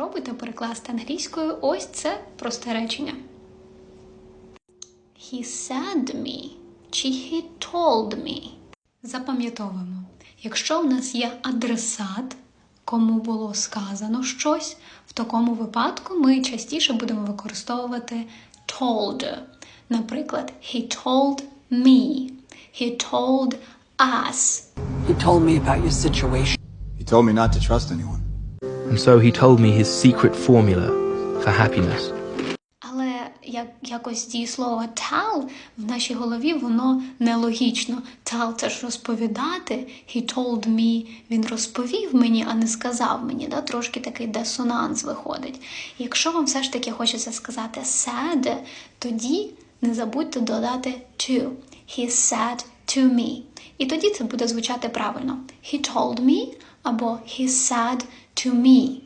Спробуйте перекласти англійською ось це просте речення. He said me чи he told me. Запам'ятовуємо, якщо у нас є адресат, кому було сказано щось, в такому випадку ми частіше будемо використовувати told. Наприклад, he told me, he told us. He told me about your situation. He told me not to trust anyone. And so he told me his secret formula for happiness. Але як якось дієслово tell в нашій голові воно нелогічно. Tell – це ж розповідати. He told me, він розповів мені, а не сказав мені. Да? Трошки такий дисонанс виходить. Якщо вам все ж таки хочеться сказати said, тоді не забудьте додати to. He said to me. І тоді це буде звучати правильно. He told me або he said to me.